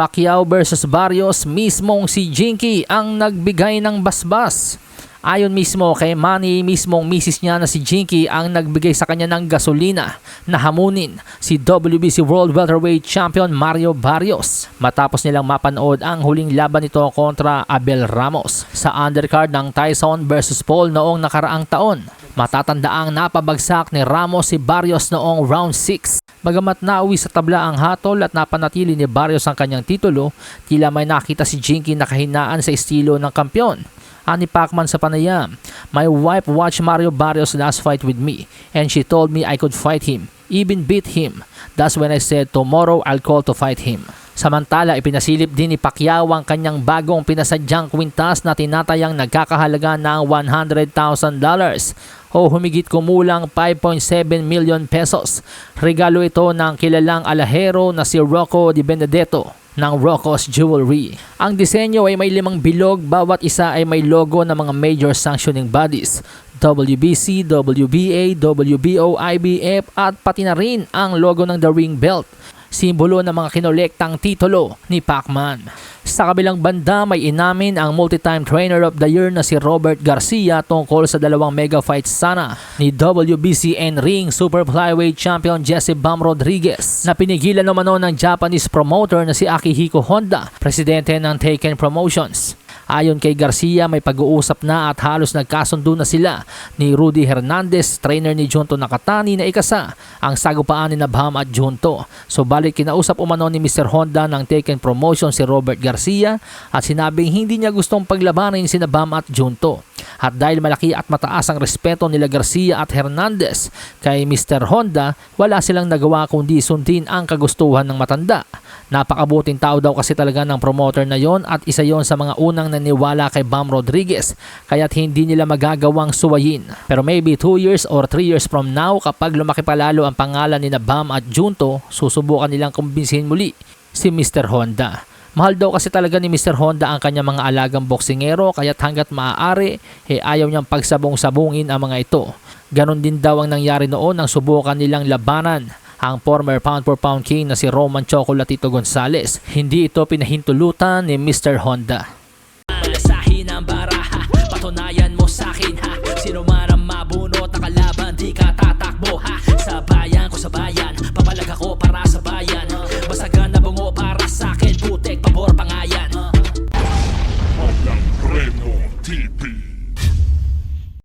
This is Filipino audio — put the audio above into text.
Pacquiao versus Barrios, mismong si Jinky ang nagbigay ng basbas. Ayon mismo kay Manny, mismong misis niya na si Jinky ang nagbigay sa kanya ng gasolina na hamunin si WBC World Welterweight Champion Mario Barrios matapos nilang mapanood ang huling laban nito kontra Abel Ramos sa undercard ng Tyson versus Paul noong nakaraang taon. Matatandaang napabagsak ni Ramos si Barrios noong round 6. Bagamat nauwi sa tabla ang hatol at napanatili ni Barrios ang kanyang titulo, tila may nakita si Jinky na kahinaan sa estilo ng kampyon. Ani Pacman sa panayam, My wife watched Mario Barrios last fight with me and she told me I could fight him, even beat him. That's when I said tomorrow I'll call to fight him. Samantala, ipinasilip din ni Pacquiao ang kanyang bagong pinasadyang kwintas na tinatayang nagkakahalaga ng $100,000 o humigit kumulang 5.7 million pesos. Regalo ito ng kilalang alahero na si Rocco Di Benedetto ng Rocco's Jewelry. Ang disenyo ay may limang bilog, bawat isa ay may logo ng mga major sanctioning bodies. WBC, WBA, WBO, IBF at pati na rin ang logo ng The Ring Belt simbolo ng mga kinolektang titulo ni Pacman. Sa kabilang banda may inamin ang multi-time trainer of the year na si Robert Garcia tungkol sa dalawang mega fights sana ni WBCN Ring Super Flyweight Champion Jesse Bam Rodriguez na pinigilan naman ng Japanese promoter na si Akihiko Honda, presidente ng Taken Promotions. Ayon kay Garcia, may pag-uusap na at halos nagkasundo na sila ni Rudy Hernandez, trainer ni Junto Nakatani na ikasa ang sagupaan ni Nabham at Junto. So balik kinausap umano ni Mr. Honda ng Taken Promotion si Robert Garcia at sinabing hindi niya gustong paglabanin si Nabham at Junto. At dahil malaki at mataas ang respeto nila Garcia at Hernandez kay Mr. Honda, wala silang nagawa kundi sundin ang kagustuhan ng matanda. Napakabuting tao daw kasi talaga ng promoter na yon at isa yon sa mga unang naniwala kay Bam Rodriguez kaya't hindi nila magagawang suwayin. Pero maybe 2 years or 3 years from now kapag lumaki palalo ang pangalan ni na Bam at Junto, susubukan nilang kumbinsihin muli si Mr. Honda. Mahal daw kasi talaga ni Mr. Honda ang kanyang mga alagang boksingero kaya't hanggat maaari, eh ayaw niyang pagsabong-sabungin ang mga ito. Ganon din daw ang nangyari noon nang subukan nilang labanan ang former pound for pound king na si Roman Chocolatito Gonzalez. Hindi ito pinahintulutan ni Mr. Honda. Sa ang baraha, patunayan mo sa akin ha. Sino man ang mabunot na kalaban, di ka tatakbo ha. Sa bayan ko sa bayan.